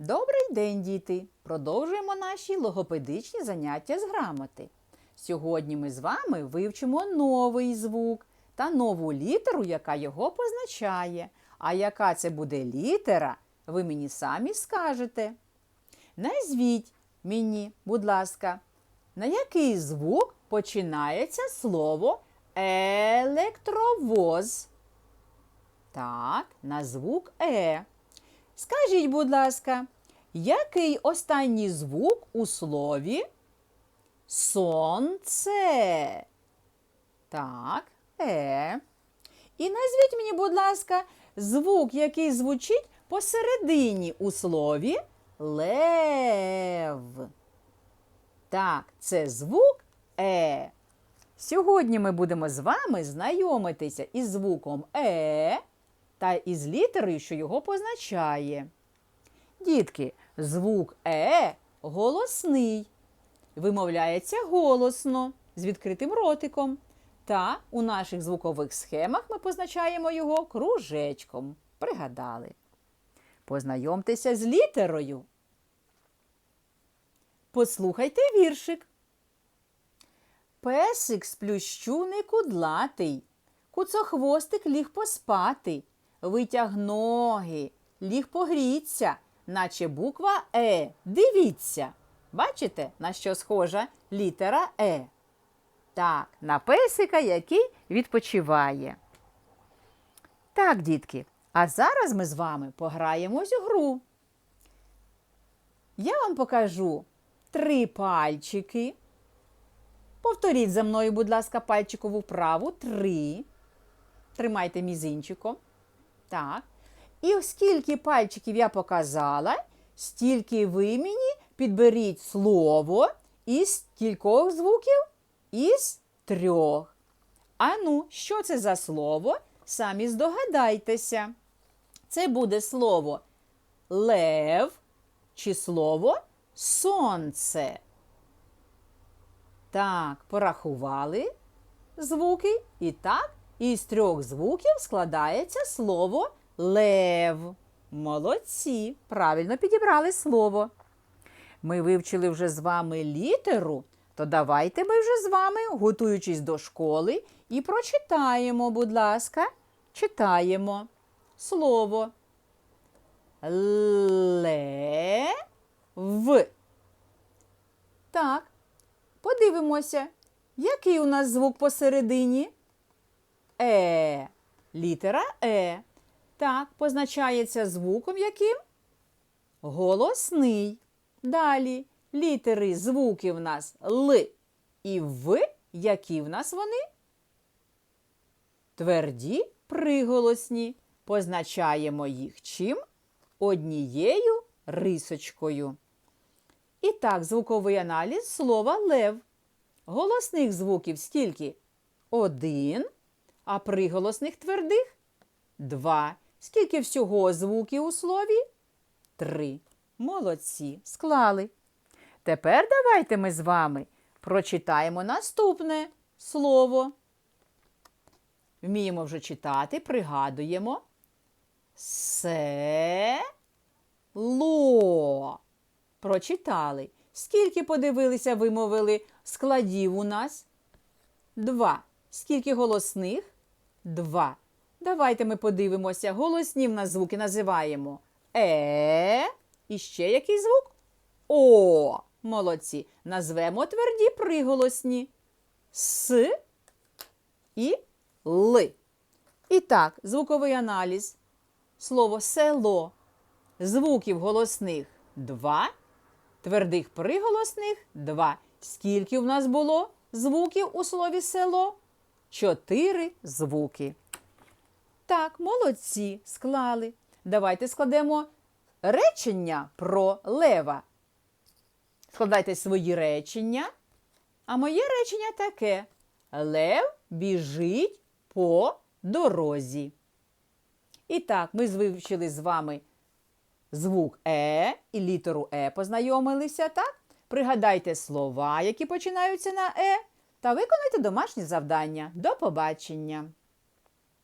Добрий день, діти! Продовжуємо наші логопедичні заняття з грамоти. Сьогодні ми з вами вивчимо новий звук та нову літеру, яка його позначає. А яка це буде літера, ви мені самі скажете. Назвіть мені, будь ласка, на який звук починається слово електровоз? Так, на звук Е. Скажіть, будь ласка, який останній звук у слові сонце? Так, е. І назвіть мені, будь ласка, звук, який звучить посередині у слові лев. Так, це звук е. Сьогодні ми будемо з вами знайомитися із звуком е та із літерою, що його позначає. Дітки, звук е голосний, вимовляється голосно з відкритим ротиком. Та у наших звукових схемах ми позначаємо його кружечком. Пригадали. Познайомтеся з літерою. Послухайте віршик. Песик з плющу не кудлатий, куцохвостик ліг поспати, витяг ноги, ліг погріться, наче буква Е. Дивіться. Бачите, на що схожа літера Е? Так, на песика, який відпочиває. Так, дітки, а зараз ми з вами пограємось у гру. Я вам покажу три пальчики. Повторіть за мною, будь ласка, пальчикову вправу. Три. Тримайте мізинчиком. Так. І оскільки пальчиків я показала, стільки ви мені підберіть слово із кількох звуків? Із трьох. Ану, що це за слово? Самі здогадайтеся. Це буде слово лев чи слово сонце. Так, порахували звуки. І так, із трьох звуків складається слово лев. Молодці! Правильно підібрали слово. Ми вивчили вже з вами літеру, то давайте ми вже з вами, готуючись до школи, і прочитаємо, будь ласка, читаємо слово лев. Так, подивимося, який у нас звук посередині? Е. Літера Е. Так, позначається звуком яким? Голосний. Далі літери звуки в нас Л і В. Які в нас вони? Тверді приголосні. Позначаємо їх чим? Однією рисочкою. І так, звуковий аналіз слова лев. Голосних звуків скільки? Один. А приголосних твердих два. Скільки всього звуків у слові? Три. Молодці. Склали. Тепер давайте ми з вами прочитаємо наступне слово. Вміємо вже читати, пригадуємо. Село. Прочитали. Скільки подивилися, вимовили складів у нас? Два. Скільки голосних? Два. Давайте ми подивимося. Голосні в нас звуки називаємо Е. І ще який звук? О. Молодці. Назвемо тверді приголосні С і Л. І так, звуковий аналіз. Слово село. Звуків голосних два. Твердих приголосних два. Скільки в нас було звуків у слові село? Чотири звуки. Так, молодці, склали. Давайте складемо речення про лева. Складайте свої речення. А моє речення таке: Лев біжить по дорозі. І так, ми вивчили з вами звук Е і літеру Е познайомилися, так? Пригадайте слова, які починаються на Е, та виконайте домашні завдання. До побачення!